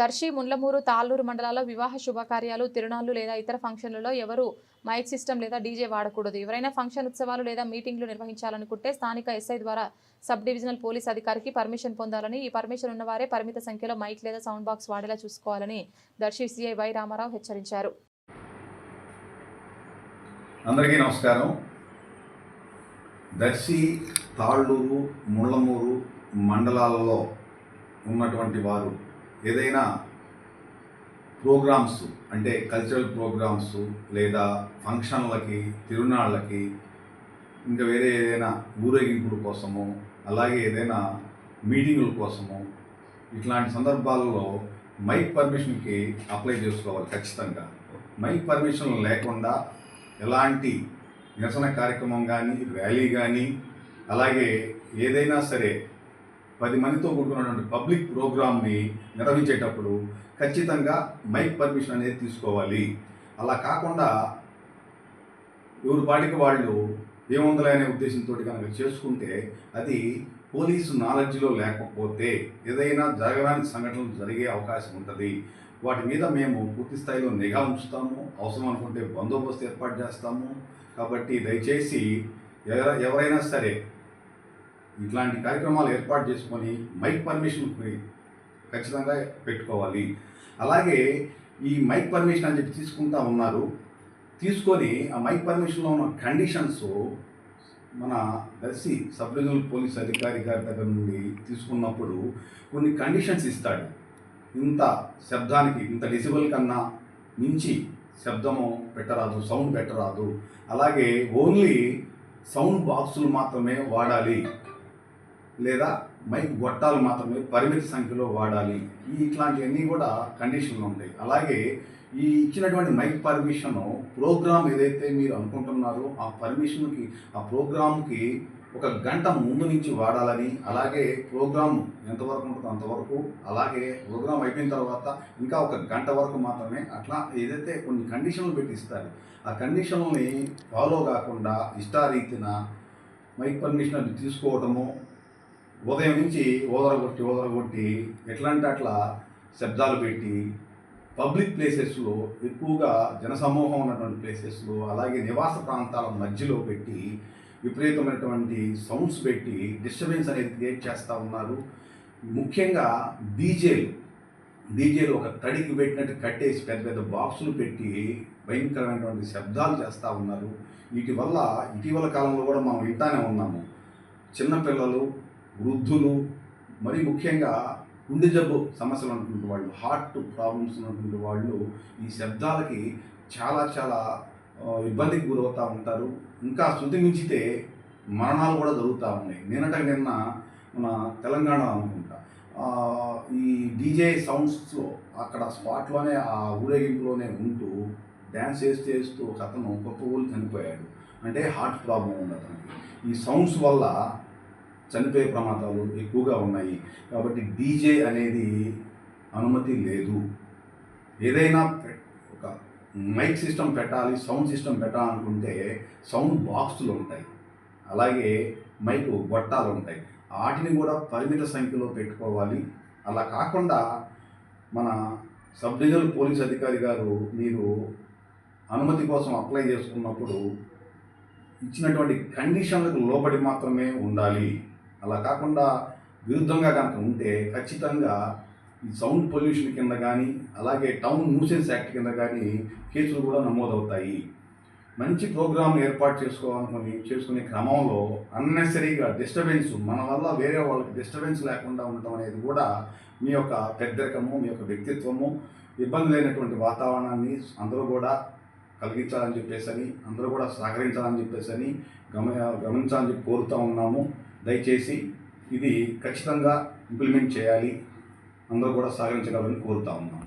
దర్శి ముండ్లమూరు తాళ్ళూరు మండలాల్లో వివాహ శుభకార్యాలు తిరునాళ్ళు లేదా ఇతర ఫంక్షన్లలో ఎవరు మైక్ సిస్టమ్ లేదా డీజే వాడకూడదు. ఎవరైనా ఫంక్షన్ ఉత్సవాలు లేదా మీటింగ్లు నిర్వహించాలనుకుంటే స్థానిక ఎస్ఐ ద్వారా సబ్ డివిజనల్ పోలీస్ అధికారికి పర్మిషన్ పొందాలని ఈ పర్మిషన్ ఉన్నవారే పరిమిత సంఖ్యలో మైక్ లేదా సౌండ్ బాక్స్ వాడేలా చూసుకోవాలని దర్శి సిఐ వై రామారావు హెచ్చరించారు. అందరికీ నమస్కారం. దర్శి తాళ్ళూరు ముళ్ళమూరు మండలాలలో ఉన్నటువంటి వారు ఏదైనా ప్రోగ్రామ్స్ అంటే కల్చరల్ ప్రోగ్రామ్స్ లేదా ఫంక్షన్లకి తిరునాళ్ళకి ఇంకా వేరే ఏదైనా ఊరేగింపుల కోసము అలాగే ఏదైనా మీటింగుల కోసము ఇట్లాంటి సందర్భాలలో మైక్ పర్మిషన్కి అప్లై చేసుకోవాలి ఖచ్చితంగా. మైక్ పర్మిషన్ లేకుండా ఎలాంటి నిరసన కార్యక్రమం కానీ ర్యాలీ కానీ అలాగే ఏదైనా సరే పది మందితో కూడుకున్నటువంటి పబ్లిక్ ప్రోగ్రామ్ని నిర్వహించేటప్పుడు ఖచ్చితంగా మైక్ పర్మిషన్ అనేది తీసుకోవాలి. అలా కాకుండా ఎవరి పాటికి వాళ్ళు ఏముందలే అనే ఉద్దేశంతో కనుక చేసుకుంటే అది పోలీసు నాలెడ్జ్లో లేకపోతే ఏదైనా జరగడానికి సంఘటనలు జరిగే అవకాశం ఉంటుంది. వాటి మీద మేము పూర్తి స్థాయిలో నిఘా ఉంచుతాము. అవసరం అనుకుంటే బందోబస్తు ఏర్పాటు చేస్తాము. కాబట్టి దయచేసి ఎవర ఎవరైనా సరే ఇట్లాంటి కార్యక్రమాలు ఏర్పాటు చేసుకొని మైక్ పర్మిషన్ ఖచ్చితంగా పెట్టుకోవాలి. అలాగే ఈ మైక్ పర్మిషన్ అని చెప్పి తీసుకుంటా ఉన్నారు. తీసుకొని ఆ మైక్ పర్మిషన్లో ఉన్న కండిషన్స్ మన దర్శి సబ్ రీజనల్ పోలీస్ అధికారి గారి దగ్గర నుండి తీసుకున్నప్పుడు కొన్ని కండిషన్స్ ఇస్తాడు. ఇంత శబ్దానికి ఇంత డెసిబుల్ కన్నా మించి శబ్దము పెట్టరాదు సౌండ్ పెట్టరాదు. అలాగే ఓన్లీ సౌండ్ బాక్సులు మాత్రమే వాడాలి. లేదా మైక్ గొట్టాలు మాత్రమే పరిమిత సంఖ్యలో వాడాలి. ఈ ఇట్లాంటివన్నీ కూడా కండిషన్లు ఉంటాయి. అలాగే ఈ ఇచ్చినటువంటి మైక్ పర్మిషన్ ప్రోగ్రామ్ ఏదైతే మీరు అనుకుంటున్నారో ఆ పర్మిషన్కి ఆ ప్రోగ్రామ్కి ఒక గంట ముందు నుంచి వాడాలని అలాగే ప్రోగ్రామ్ ఎంతవరకు ఉంటుందో అంతవరకు అలాగే ప్రోగ్రామ్ అయిపోయిన తర్వాత ఇంకా ఒక గంట వరకు మాత్రమే అట్లా ఏదైతే కొన్ని కండిషన్లు పెట్టిస్తారు ఆ కండిషన్లని ఫాలో కాకుండా ఇష్టారీతిన మైక్ పర్మిషన్ అది తీసుకోవటము ఉదయం నుంచి ఓదరగొట్టి ఓదరగొట్టి ఎట్లాంటి అట్లా శబ్దాలు పెట్టి పబ్లిక్ ప్లేసెస్లో ఎక్కువగా జనసమూహం ఉన్నటువంటి ప్లేసెస్లో అలాగే నివాస ప్రాంతాల మధ్యలో పెట్టి విపరీతమైనటువంటి సౌండ్స్ పెట్టి డిస్టర్బెన్స్ అనేది క్రియేట్ చేస్తూ ఉన్నారు. ముఖ్యంగా డీజేలు. డీజేలు ఒక తడికి పెట్టినట్టు కట్టేసి పెద్ద పెద్ద బాక్సులు పెట్టి భయంకరమైనటువంటి శబ్దాలు చేస్తూ ఉన్నారు. వీటి వల్ల ఇటీవల కాలంలో కూడా మనం వింటానే ఉన్నాము. చిన్నపిల్లలు వృద్ధులు మరి ముఖ్యంగా గుండె జబ్బు సమస్యలు అనుకుంటున్న వాళ్ళు హార్ట్ ప్రాబ్లమ్స్ ఉన్నటువంటి వాళ్ళు ఈ శబ్దాలకి చాలా చాలా ఇబ్బందికి గురవుతూ ఉంటారు. ఇంకా శృతి మించితే మరణాలు కూడా జరుగుతూ ఉన్నాయి. నిన్నట నిన్న మన తెలంగాణ అనుకుంటా. ఈ డీజే సౌండ్స్లో అక్కడ స్పాట్లోనే ఆ ఊరేగింపులోనే ఉంటూ డ్యాన్స్ చేస్తూ చేస్తూ ఒక అతను గొప్ప ఊళ్ళు చనిపోయాడు. అంటే హార్ట్ ప్రాబ్లం ఉంది అతనికి. ఈ సౌండ్స్ వల్ల చనిపోయే ప్రమాదాలు ఎక్కువగా ఉన్నాయి. కాబట్టి డీజే అనేది అనుమతి లేదు. ఏదైనా ఒక మైక్ సిస్టమ్ పెట్టాలి సౌండ్ సిస్టమ్ పెట్టాలనుకుంటే సౌండ్ బాక్సులు ఉంటాయి. అలాగే మైక్ గొట్టాలు ఉంటాయి. వాటిని కూడా పరిమిత సంఖ్యలో పెట్టుకోవాలి. అలా కాకుండా మన సబ్ డివిజనల్ పోలీస్ అధికారి గారు మీరు అనుమతి కోసం అప్లై చేసుకున్నప్పుడు ఇచ్చినటువంటి కండిషన్లకు లోబడి మాత్రమే ఉండాలి. అలా కాకుండా విరుద్ధంగా కనుక ఉంటే ఖచ్చితంగా ఈ సౌండ్ పొల్యూషన్ కింద కానీ అలాగే టౌన్ న్యూసెన్స్ యాక్ట్ కింద కానీ కేసులు కూడా నమోదవుతాయి. మంచి ప్రోగ్రామ్ ఏర్పాటు చేసుకోవాలనుకుని చేసుకునే క్రమంలో అన్నెసరీగా డిస్టర్బెన్స్ మన వల్ల వేరే వాళ్ళకి డిస్టర్బెన్స్ లేకుండా ఉండటం అనేది కూడా మీ యొక్క పెద్దరికము మీ యొక్క వ్యక్తిత్వము ఇబ్బంది లేనటువంటి వాతావరణాన్ని అందరూ కూడా కలిగించాలని చెప్పేసి అందరూ కూడా సహకరించాలని చెప్పేసి గమ గమనించాలని చెప్పి కోరుతూ ఉన్నాము. దయచేసి ఇది ఖచ్చితంగా ఇంప్లిమెంట్ చేయాలి. అందరూ కూడా సహకరించగలని కోరుతా ఉన్నాం.